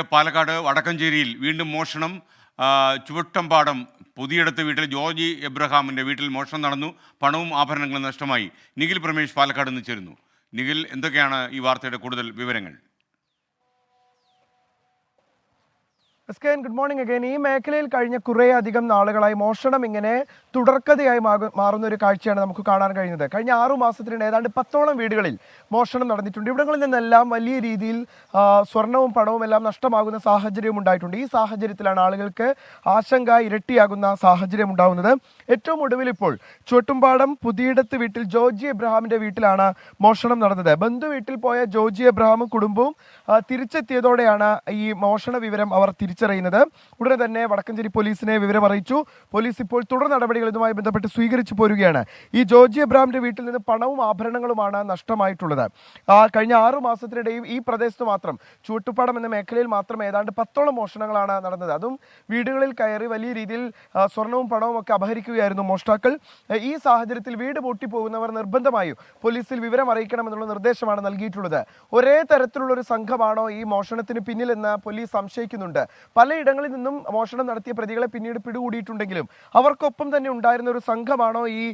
പാലക്കാട് വടക്കഞ്ചേരിയിൽ വീണ്ടും മോഷണം ആ, ചുവട്ടമ്പാടം പുതിയടത്ത് വീട്ടിൽ ജോർജി എബ്രഹാമിന്റെ വീട്ടിൽ മോഷണം നടന്നു പണവും ആഭരണങ്ങളും നഷ്ടമായി. നിഖിൽ പ്രമേഷ് പാലക്കാട് നിന്ന് ചേരുന്നു. നിഖിൽ എന്തൊക്കെയാണ് ഈ വാർത്തയുടെ കൂടുതൽ വിവരങ്ങൾ? എസ്കേൻ ഗുഡ് മോർണിംഗ് അഗൈൻ ഈ മേഖലയിൽ കഴിഞ്ഞ കുറേ അധികം നാളുകളായി മോഷണം ഇങ്ങനെ തുടർക്കഥയായി മാറുന്ന ഒരു കാഴ്ചയാണ് നമുക്ക് കാണാൻ കഴിഞ്ഞത്. കഴിഞ്ഞ ആറു മാസത്തിനിടെ ഏതാണ്ട് പത്തോളം വീടുകളിൽ മോഷണം നടന്നിട്ടുണ്ട്. ഇവിടങ്ങളിൽ നിന്നെല്ലാം വലിയ രീതിയിൽ സ്വർണവും പണവും എല്ലാം നഷ്ടമാകുന്ന സാഹചര്യം ഉണ്ടായിട്ടുണ്ട്. ഈ സാഹചര്യത്തിലാണ് ആളുകൾക്ക് ആശങ്ക ഇരട്ടിയാകുന്ന സാഹചര്യം ഉണ്ടാകുന്നത് ഏറ്റവും ഒടുവിൽ ഇപ്പോൾ ചുവട്ടുംപാടം പുതിയിടത്ത് വീട്ടിൽ ജോർജി എബ്രഹാമിന്റെ വീട്ടിലാണ് മോഷണം നടന്നത്. ബന്ധു വീട്ടിൽ പോയ ജോർജി എബ്രഹാമും കുടുംബവും തിരിച്ചെത്തിയതോടെയാണ് ഈ മോഷണ വിവരം അവർ തിരിച്ചറിയുന്നത്. ഉടനെ തന്നെ വടക്കഞ്ചേരി പോലീസിനെ വിവരം അറിയിച്ചു. പോലീസ് ഇപ്പോൾ തുടർ നടപടികൾ ഇതുമായി ബന്ധപ്പെട്ട് സ്വീകരിച്ചു പോരുകയാണ്. ഈ ജോർജ് എബ്രാമിന്റെ വീട്ടിൽ നിന്ന് പണവും ആഭരണങ്ങളുമാണ് നഷ്ടമായിട്ടുള്ളത്. കഴിഞ്ഞ ആറു മാസത്തിനിടയിൽ ഈ പ്രദേശത്ത് മാത്രം ചൂട്ടുപാടം എന്ന മേഖലയിൽ മാത്രം ഏതാണ്ട് പത്തോളം മോഷണങ്ങളാണ് നടന്നത്. അതും വീടുകളിൽ കയറി വലിയ രീതിയിൽ സ്വർണവും പണവും ഒക്കെ അപഹരിക്കുകയായിരുന്നു മോഷ്ടാക്കൾ. ഈ സാഹചര്യത്തിൽ വീട് പൂട്ടിപ്പോകുന്നവർ നിർബന്ധമായും പോലീസിൽ വിവരം അറിയിക്കണമെന്നുള്ള നിർദ്ദേശമാണ് നൽകിയിട്ടുള്ളത്. ഒരേ തരത്തിലുള്ള ഒരു സംഘമാണോ ഈ മോഷണത്തിന് പിന്നിലെന്ന് പോലീസ് സംശയിക്കുന്നുണ്ട്. പലയിടങ്ങളിൽ നിന്നും മോഷണം നടത്തിയ പ്രതികളെ പിന്നീട് പിടികൂടിയിട്ടുണ്ടെങ്കിലും അവർക്കൊപ്പം തന്നെ ഉണ്ടായിരുന്ന ഒരു സംഘമാണോ ഈ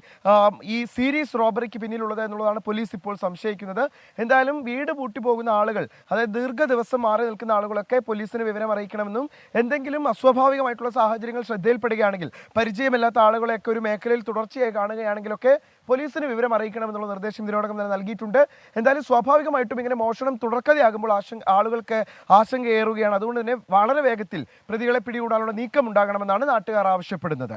ഈ സീരീസ് റോബറിക്ക് പിന്നിലുള്ളത് എന്നുള്ളതാണ് പോലീസ് ഇപ്പോൾ സംശയിക്കുന്നത്. എന്തായാലും വീട് പൂട്ടി പോകുന്ന ആളുകൾ അതായത് ദീർഘ ദിവസം മാറി നിൽക്കുന്ന ആളുകളൊക്കെ പോലീസിന് വിവരം അറിയിക്കണമെന്നും എന്തെങ്കിലും അസ്വാഭാവികമായിട്ടുള്ള സാഹചര്യങ്ങൾ ശ്രദ്ധയിൽപ്പെടുകയാണെങ്കിൽ പരിചയമില്ലാത്ത ആളുകളെയൊക്കെ ഒരു മേഖലയിൽ തുടർച്ചയായി കാണുകയാണെങ്കിലൊക്കെ പോലീസിന് വിവരം അറിയിക്കണമെന്നുള്ള നിർദ്ദേശം ഇതിനോടകം തന്നെ നൽകിയിട്ടുണ്ട്. എന്തായാലും സ്വാഭാവികമായിട്ടും ഇങ്ങനെ മോഷണം തുടർക്കഥയാകുമ്പോൾ ആശങ്ക ആളുകൾക്ക് ആശങ്കയേറുകയാണ് അതുകൊണ്ട് തന്നെ വളരെ വേഗത്തിൽ പ്രതികളെ പിടികൂടാനുള്ള നീക്കം ഉണ്ടാകണമെന്നാണ് നാട്ടുകാർ ആവശ്യപ്പെടുന്നത്.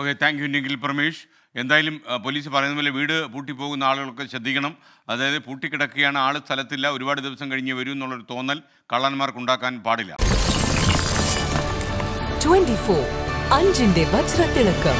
Okay thank you Nikhil Pramesh എന്തായാലും പോലീസ് പറയുന്ന പോലെ വീട് പൂട്ടിപ്പോകുന്ന ആളുകളൊക്കെ ശ്രദ്ധിക്കണം. അതായത് പൂട്ടിക്കിടക്കുകയാണ് ആൾ സ്ഥലത്തില്ല ഒരുപാട് ദിവസം കഴിഞ്ഞ് വരും എന്നുള്ളൊരു തോന്നൽ കള്ളന്മാർക്ക് ഉണ്ടാക്കാൻ പാടില്ല. 24 അഞ്ചിന്റെ വജ്രത്തിളക്കം.